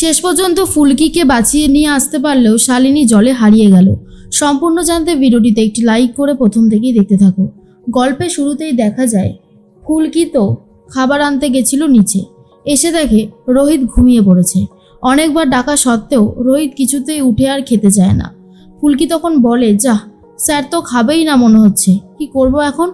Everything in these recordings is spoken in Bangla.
শেষ পর্যন্ত ফুলকিকে বাঁচিয়ে নিয়ে আসতে পারলেও শালিনী জলে হারিয়ে গেল। সম্পূর্ণ জানতে ভিডিওটিতে একটি লাইক করে প্রথম থেকেই দেখতে থাকো। গল্পের শুরুতেই দেখা যায়, ফুলকি তো খাবার আনতে গেছিল নিচে। এসে দেখে রোহিত ঘুমিয়ে পড়েছে। অনেকবার ডাকা সত্ত্বেও রোহিত কিছুতেই উঠে আর খেতে চায় না। ফুলকি তখন বলে, যা, স্যার তো খাবেই না মনে হচ্ছে। কি করব এখন?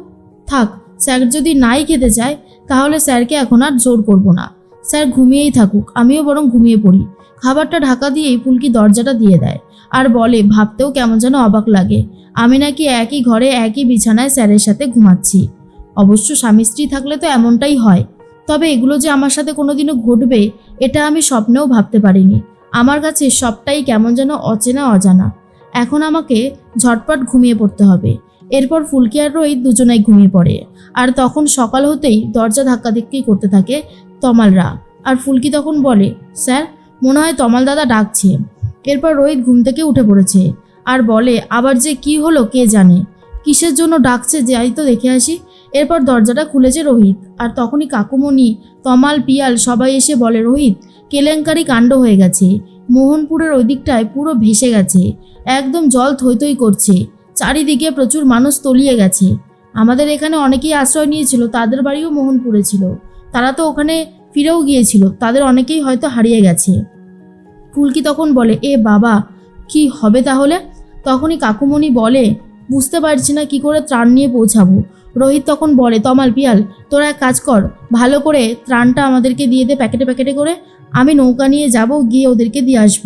থাক, স্যার যদি নাই খেতে চায়, তাহলে স্যারকে এখন আর জোর করব না। স্যার ঘুমিয়েই থাকুক, আমিও বরং ঘুমিয়ে পড়ি। খাবারটা ঢাকা দিয়েই ফুলকি দরজাটা দিয়ে দেয় আর বলে, ভাবতেও কেমন যেন অবাক লাগে। আমি নাকি একই ঘরে, একই বিছানায় স্যারের সাথে ঘুমাচ্ছি। অবশ্য স্বামী স্ত্রী থাকলে তো এমনটাই হয়। তবে এগুলো যে আমার সাথে কোনোদিনও ঘটবে, এটা আমি স্বপ্নেও ভাবতে পারিনি। আমার কাছে সবটাই কেমন যেন অচেনা অজানা। এখন আমাকে ঝটপট ঘুমিয়ে পড়তে হবে। এরপর ফুলকি আর রোহিত দুজনাই ঘুমিয়ে পড়ে। আর তখন সকাল হতেই দরজা ধাক্কাধিক্কি করতে থাকে তমালরা। আর ফুলকি তখন বলে, স্যার, মনে হয় তমাল দাদা ডাকছে। এরপর রোহিত ঘুম থেকে উঠে পড়েছে আর বলে, আবার যে কি হলো কে জানে? কিসের জন্য ডাকছে যাই তো দেখে আসি। এরপর দরজাটা খুলেছে রোহিত আর তখনই কাকুমণি, তমাল, পিয়াল সবাই এসে বলে, রোহিত, কেলেঙ্কারি কাণ্ড হয়ে গেছে। মোহনপুরের ওই দিকটায় পুরো ভেসে গেছে। একদম জল থই থই করছে। চারিদিকে প্রচুর মানুষ তলিয়ে গেছে। আমাদের এখানে অনেকেই আশ্রয় নিয়েছিল, তাদের বাড়িও মোহনপুরে ছিল। তারা তো ওখানে ফিরেও গিয়েছিল, তাদের অনেকেই হয়তো হারিয়ে গেছে। ফুলকি তখন বলে, এ বাবা, কি হবে তাহলে? তখনই কাকুমণি বলে, বুঝতে পারছি না কি করে ত্রাণ নিয়ে পৌঁছাবো। রোহিত তখন বলে, তমাল, পিয়াল, তোরা এক কাজ কর, ভালো করে ত্রাণটা আমাদেরকে দিয়ে দে প্যাকেটে প্যাকেটে করে, আমি নৌকা নিয়ে যাব, গিয়ে ওদেরকে দিয়ে আসব।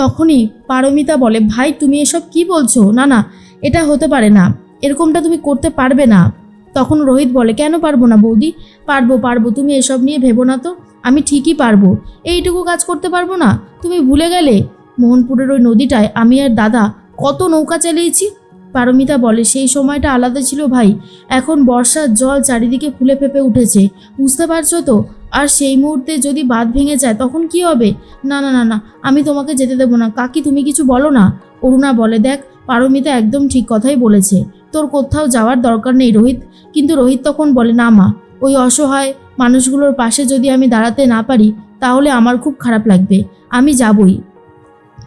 তখনই পারমিতা বলে, ভাই, তুমি এসব কি বলছো? না না, এটা হতে পারে না, এরকমটা তুমি করতে পারবে না। তখন রোহিত বলে, কেন পারব না বৌদি? পারব পারব, তুমি এসব নিয়ে ভেবো না তো। আমি ঠিকই পারব। এইটুকু কাজ করতে পারব না? তুমি ভুলে গেলে? মোহনপুরের ওই নদীটায় আমি আর দাদা কত নৌকা চালিয়েছি? পারমিতা বলে, সেই সময়টা আলাদা ছিল ভাই। এখন বর্ষার জল চারিদিকে ফুলে ফেপে উঠেছে। বুঝতে পারছ তো? আর সেই মুহূর্তে যদি বাঁধ ভেঙে যায়, তখন কি হবে? না না না না, আমি তোমাকে যেতে দেবো না। কাকি, তুমি কিছু বলো না? অরুণা বলে, দেখ পারমিতা একদম ঠিক কথাই বলেছে। তোর কোথাও যাওয়ার দরকার নেই রোহিত। কিন্তু রোহিত তখন বলে, না মা, ওই অসহায় মানুষগুলোর পাশে যদি আমি দাঁড়াতে না পারি, তাহলে আমার খুব খারাপ লাগবে। আমি যাবই।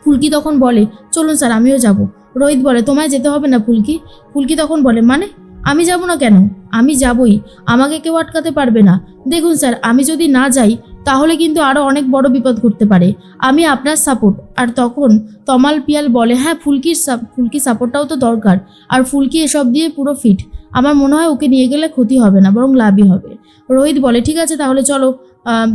ফুলকি তখন বলে, চলুন স্যার, আমিও যাব। রোহিত বলে, তোমায় যেতে হবে না ফুলকি? ফুলকি তখন বলে মানে? আমি যাব না কেন? আমি যাবই। আমাকে কেউ আটকাতে পারবে না। দেখুন স্যার, আমি যদি না যাই তাহলে কিন্তু আরও অনেক বড় বিপদ ঘটতে পারে। আমি আপনার সাপোর্ট আর তখন তমাল পিয়াল বলে হ্যাঁ ফুলকির ফুলকির সাপোর্টটাও তো দরকার। আর ফুলকি এসব দিয়ে পুরো ফিট আমার মনে হয় ওকে নিয়ে গেলে ক্ষতি হবে না, বরং লাভই হবে। রোহিত বলে, ঠিক আছে, তাহলে চলো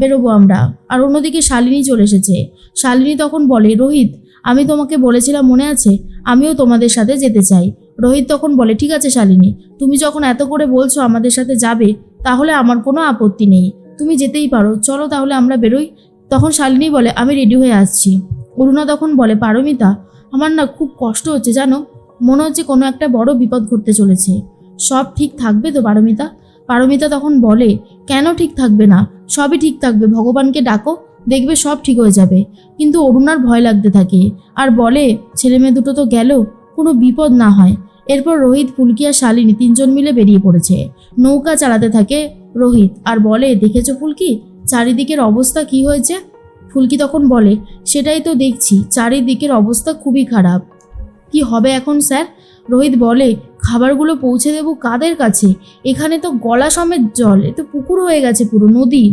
বেরোবো আমরা। আর অন্যদিকে শালিনী চলে এসেছে। শালিনী তখন বলে, রোহিত, আমি তোমাকে বলেছিলাম মনে আছে? আমিও তোমাদের সাথে যেতে চাই। রোহিত তখন বলে, ঠিক আছে, শালিনী। তুমি যখন এত করে বলছো আমাদের সাথে যাবে, তাহলে আমার কোনো আপত্তি নেই। তুমি যেতেই পারো, চলো তাহলে আমরা বেরোই। তখন শালিনী বলে, আমি রেডি হয়ে আসছি। অরুণা তখন বলে, পারমিতা, আমার না খুব কষ্ট হচ্ছে, জানো? মনে হচ্ছে কোনো একটা বড় বিপদ ঘটতে চলেছে। সব ঠিক থাকবে তো, পারমিতা? পারমিতা তখন বলে, কেন ঠিক থাকবে না? সবই ঠিক থাকবে, ভগবানকে ডাকো, দেখবে সব ঠিক হয়ে যাবে। কিন্তু অরুণার ভয় লাগতে থাকে। আর বলে, ছেলে মেয়ে দুটো তো গেল, কোনো বিপদ না হয়। এরপর রোহিত ফুলকি আর শালিনী তিনজন মিলে বেরিয়ে পড়েছে। নৌকা চালাতে থাকে রোহিত, আর বলে, দেখেছ ফুলকি? চারিদিকের অবস্থা কি হয়েছে? ফুলকি তখন বলে, সেটাই তো দেখছি, চারিদিকের অবস্থা খুবই খারাপ। কি হবে এখন, স্যার? রোহিত বলে, খাবারগুলো পৌঁছে দেবো কাদের কাছে? এখানে তো গলা সমেত জল, এ তো পুকুর হয়ে গেছে পুরো, নদী।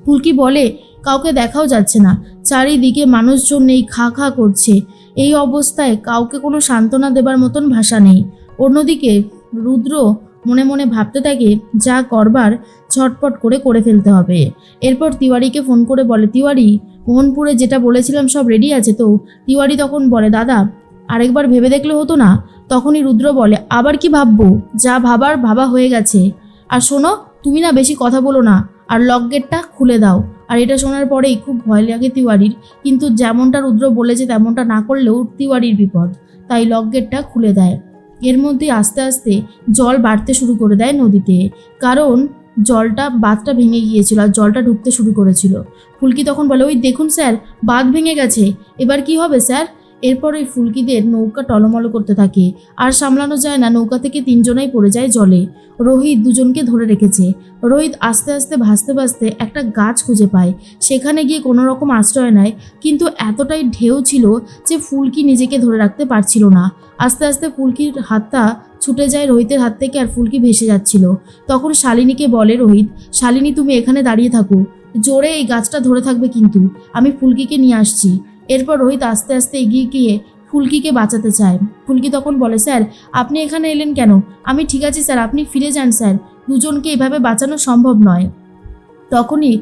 ফুলকি বলে, কাউকে দেখাও যাচ্ছে না, চারিদিকে মানুষজন নেই, খা খা করছে। এই অবস্থায় কাউকে কোনো সান্ত্বনা দেবার মতন ভাষা নেই। অন্যদিকে রুদ্র মনে মনে ভাবতে থাকে, যা করবার ঝটপট করে করে ফেলতে হবে। এরপর তিওয়ারিকে ফোন করে বলে, তিওয়ারি, মোহনপুরে যেটা বলেছিলাম সব রেডি আছে তো? তিওয়ারি তখন বলে, দাদা, আরেকবার ভেবে দেখলে হতো না? তখনই রুদ্র বলে, আবার কি ভাববো? যা ভাবার ভাবা হয়ে গেছে। আর শোনো, তুমি না বেশি কথা বলো না, আর লক গেটটা খুলে দাও। আর এটা শোনার পরেই খুব ভয় লাগে তিওয়ারির, কিন্তু যেমনটা রুদ্র বলেছে তেমনটা না করলেও তিওয়ারির বিপদ। তাই লক গেটটা খুলে দেয়। এর মধ্যে আস্তে আস্তে জল বাড়তে শুরু করে দেয় নদীতে। কারণ জলটা, বাঁধটা ভেঙে গিয়েছিল আর জলটা ঢুকতে শুরু করেছিল। ফুলকি তখন বলে, ওই দেখুন স্যার, বাঁধ ভেঙে গেছে। এবার কি হবে স্যার? এরপর ওই ফুলকিদের নৌকা টলমল করতে থাকে। আর সামলানো যায় না, নৌকা থেকে তিনজনাই পড়ে যায় জলে। রোহিত দুজনকে ধরে রেখেছে। রোহিত আস্তে আস্তে ভাসতে ভাসতে একটা গাছ খুঁজে পায়। সেখানে গিয়ে কোনো রকম আশ্রয় নেয়, কিন্তু এতটাই ঢেউ ছিল যে ফুলকি নিজেকে ধরে রাখতে পারছিল না। আস্তে আস্তে ফুলকির হাতটা ছুটে যায় রোহিতের হাত থেকে আর ফুলকি ভেসে যাচ্ছিল। তখন শালিনীকে বলে, রোহিত, শালিনী, তুমি এখানে দাঁড়িয়ে থাকো। জোরে এই গাছটা ধরে থাকবে কিন্তু। আমি ফুলকিকে নিয়ে আসছি। এরপর রোহিত আস্তে আস্তে এগিয়ে গিয়ে ফুলকিকে বাঁচাতে চায়। ফুলকি তখন বলে, স্যার, আপনি এখানে এলেন কেন? আমি ঠিক আছে, স্যার, আপনি ফিরে যান, স্যার। দুজনকে এভাবে বাঁচানো সম্ভব নয়। তখনই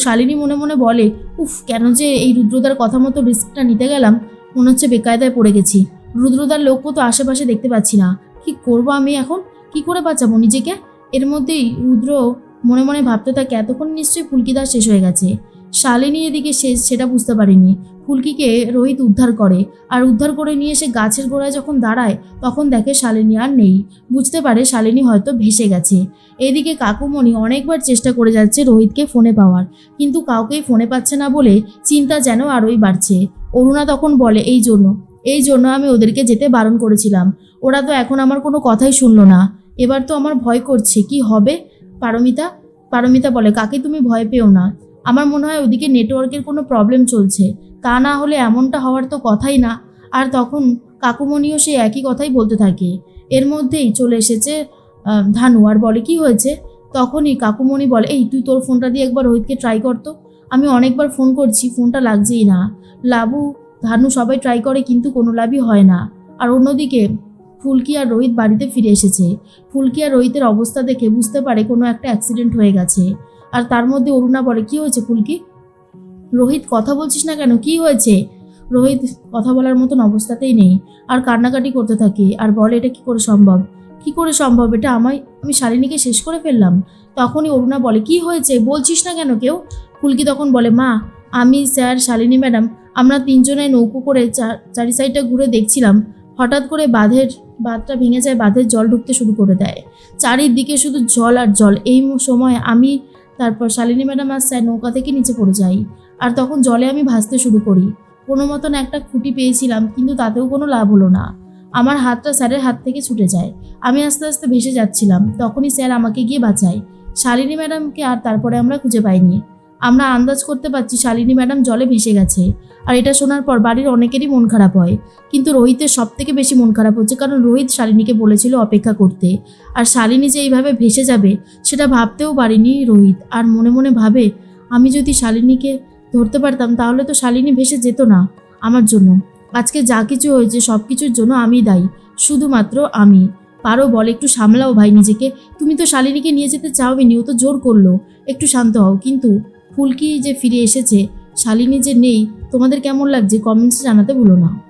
শালিনী মনে মনে বলে, উফ, কেন যে এই রুদ্রদার কথা মতো রিস্কটা নিতে গেলাম। মনে হচ্ছে বেকায়দায় পড়ে গেছি। রুদ্রদার লোকও তো আশেপাশে দেখতে পাচ্ছি না। কি করব আমি এখন? কি করে বাঁচাবো নিজেকে? এর মধ্যেই রুদ্র মনে মনে ভাবতে থাকে, এতক্ষণ নিশ্চয়ই ফুলকিদার শেষ হয়ে গেছে। শালিনী এদিকে শেষ সেটা বুঝতে পারেনি। ফুলকিকে রোহিত উদ্ধার করে। আর উদ্ধার করে নিয়ে এসে গাছের গোড়ায় যখন দাঁড়ায়, তখন দেখে শালিনী আর নেই। বুঝতে পারে শালিনী হয়তো ভেসে গেছে। এদিকে কাকুমণি অনেকবার চেষ্টা করে যাচ্ছে রোহিতকে ফোনে পাওয়ার। কিন্তু কাউকেই ফোনে পাচ্ছে না বলে চিন্তা যেন আরোই বাড়ছে। অরুণা তখন বলে, এই জন্য এই জন্য আমি ওদেরকে যেতে বারণ করেছিলাম। ওরা তো এখন আমার কোনো কথাই শুনলো না। এবার তো আমার ভয় করছে, কি হবে? পারমিতা পারমিতা বলে, কাকে তুমি ভয় পেও না? আমার মনে হয় ওদিকে নেটওয়ার্কের কোনো প্রবলেম চলছে। তা না হলে এমনটা হওয়ার তো কথাই না। আর তখন কাকুমণিও সেই একই কথাই বলতে থাকে। এর মধ্যেই চলে এসেছে ধানু। আর বলে, কি হয়েছে? তখনই কাকুমণি বলে, এই, তুই তোর ফোনটা দিয়ে একবার রোহিতকে ট্রাই করতো আমি অনেকবার ফোন করছি ফোনটা লাগছেই না। লাবু, ধানু সবাই ট্রাই করে, কিন্তু কোনো লাভই হয় না। আর অন্যদিকে ফুলকি আর রোহিত বাড়িতে ফিরে এসেছে। ফুলকি আর রোহিতের অবস্থা দেখে বুঝতে পারে কোনো একটা অ্যাক্সিডেন্ট হয়ে গেছে। আর তার মধ্যে অরুণা বলে, কি হয়েছে ফুলকি? রোহিত কথা বলছিস না কেন? কি হয়েছে? রোহিত কথা বলার মতন অবস্থাতেই নেই। আর কান্নাকাটি করতে থাকে। আর বলে, এটা কি করে সম্ভব? কি করে সম্ভব? এটা আমায়, আমি শালিনীকে শেষ করে ফেললাম। তখনই অরুণা বলে, কি হয়েছে? বলছিস না কেন কেউ? ফুলকি তখন বলে, মা, আমি স্যার, শালিনী ম্যাডাম, আমরা তিনজনে নৌকো করে চারি সাইডটা ঘুরে দেখছিলাম। হঠাৎ করে বাঁধের, বাঁধটা ভেঙে যায়, বাঁধের জল ঢুকতে শুরু করে দেয়। চারিদিকে শুধু জল আর জল। এই সময় আমি, তারপর শালিনী ম্যাডাম আর স্যার নৌকা থেকে নিচে পড়ে যাই। আর তখন জলে আমি ভাসতে শুরু করি। কোনো মতন একটা খুঁটি পেয়েছিলাম, কিন্তু তাতেও কোনো লাভ হলো না। আমার হাতটা স্যারের হাত থেকে ছুটে যায়। আমি আস্তে আস্তে ভেসে যাচ্ছিলাম। তখনই স্যার আমাকে গিয়ে বাঁচায়। শালিনী ম্যাডামকে আর তারপরে আমরা খুঁজে পাইনি। আমরা আন্দাজ করতে পারছি শালিনী ম্যাডাম জলে ভেসে গেছে। আর এটা শোনার পর বাড়ির অনেকেরই মন খারাপ হয়। কিন্তু রোহিতের সব থেকে বেশি মন খারাপ হচ্ছে কারণ রোহিত শালিনীকে বলেছিল অপেক্ষা করতে। আর শালিনী যে এইভাবে ভেসে যাবে, সেটা ভাবতেও পারিনি রোহিত। আর মনে মনে ভাবে, আমি যদি শালিনীকে ধরতে পারতাম, তাহলে তো শালিনী ভেসে যেত না আমার জন্য। আজকে যা কিছু হয়েছে, সব কিছুর জন্য আমি দায়ী, শুধুমাত্র আমি। পারো, বল, একটু সামলাও ভাই নিজেকে। তুমি তো শালিনীকে নিয়ে যেতে চাওনি, ও তো জোর করল। একটু শান্ত হও, কিন্তু ফুলকি যে ফিরে এসেছে, শালিনী যে নেই, তোমাদের কেমন লাগছে? কমেন্টসে জানাতে ভুলো না।